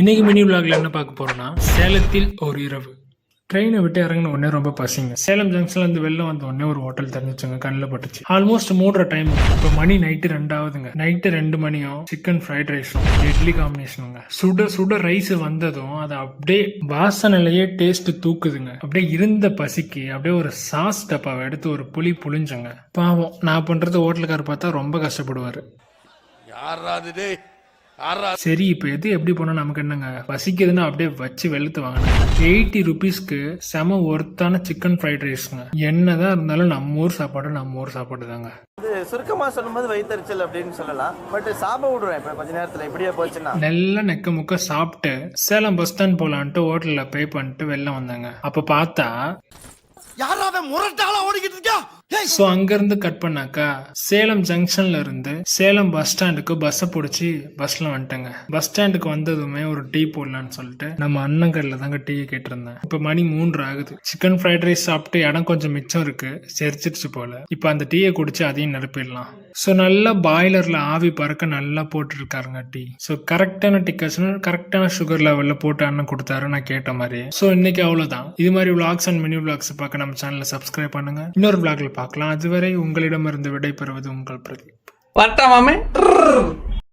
இன்னைக்கு மினி விளாக்ல என்ன பார்க்க போறோம்னா சேலத்தில் ஒரு இரவு. ட்ரெயினை விட்டு இறங்கின உடனே ரொம்ப பசிங்க. சேலம் ஜங்ஷன்ல இருந்து வெளில வந்த உடனே ஒரு ஹோட்டல் தெரிஞ்சுச்சுங்க கண்ணில் பட்டுச்சு. ஆல்மோஸ்ட் மூடுற டைம் இப்போ மணி நைட்டு ரெண்டாவதுங்க. நைட்டு ரெண்டு மணியும் சிக்கன் ஃப்ரைட் ரைஸும் இட்லி காம்பினேஷனுங்க சுட சுட ரைஸ் வந்ததும் அது அப்படியே வாசனையிலேயே டேஸ்ட் தூக்குதுங்க. அப்படியே இருந்த பசிக்கு அப்படியே ஒரு சாஸ் டப்பாவை எடுத்து ஒரு புளி புளிஞ்சுங்க பாவம் நான் பண்றது ஹோட்டலுக்கார் பார்த்தா ரொம்ப கஷ்டப்படுவாரு. யாராவது சரி இப்போ எது எப்படி போனால் நமக்கு என்னங்க? பசிக்குதுன்னா அப்படியே வச்சு வெளுத்து வாங்கினேன் எயிட்டி ருபீஸ்க்கு செம ஒர்த்தான சிக்கன் ஃப்ரைட் ரைஸ்ங்க. என்னதான் இருந்தாலும் நம்ம ஊர் சாப்பாடு நம்ம ஊர் சாப்பாடு தாங்க. இது சுருக்கமா சொல்லும்போது வயிற்றுச்சல் அப்படின்னு சொல்லலாம். பட் சாப்பிட விடுவேன் இப்ப கொஞ்ச நேரத்துல. இப்படியே போச்சுன்னா. நல்லா நெக்க முக்க சாப்பிட்டு சேலம் பஸ் ஸ்டாண்ட் போலான்ட்டு ஹோட்டலில் பே பண்ணிட்டு வெளில வந்தாங்க. அப்போ பார்த்தா யாராவது முரட்டாளா ஓடிக்கிட்டு இருக்கா? ஏய்! ஸோ அங்கேருந்து கட் பண்ணாக்கா சேலம் ஜங்ஷன்ல இருந்து சேலம் பஸ் ஸ்டாண்டுக்கு பஸ்ஸை பிடிச்சி பஸ்ல வந்துட்டேங்க. பஸ் ஸ்டாண்டுக்கு வந்ததுமே ஒரு டீ போடலான்னு சொல்லிட்டு நம்ம அண்ணன் கடையில் தாங்க டீ கேட்டிருந்தேன். இப்போ மணி மூன்று ஆகுது. சிக்கன் ஃப்ரைட் ரைஸ் சாப்பிட்டு இடம் கொஞ்சம் மிச்சம் இருக்கு செரிச்சிருச்சு போல. இப்போ அந்த டீயை குடிச்சு அதையும் நிரப்பிடலாம். ஸோ நல்லா பாய்லரில் ஆவி பறக்க நல்லா போட்டுருக்காருங்க டீ. ஸோ கரெக்டான டிக்கெட்ஸ்னு கரெக்டான சுகர் லெவலில் போட்டு அண்ணன் கொடுத்தாரு நான் கேட்ட மாதிரி ஸோ இன்னைக்கு அவ்வளோதான் இது மாதிரி vlogs அண்ட் மினி vlogs பார்க்க நம்ம சேனலை சப்ஸ்கிரைப் பண்ணுங்க. இன்னொரு vlogல பார்க்கலாம். அதுவரை உங்களிடமிருந்து விடைபெறுவது உங்கள் பிரதீப். வரட்டா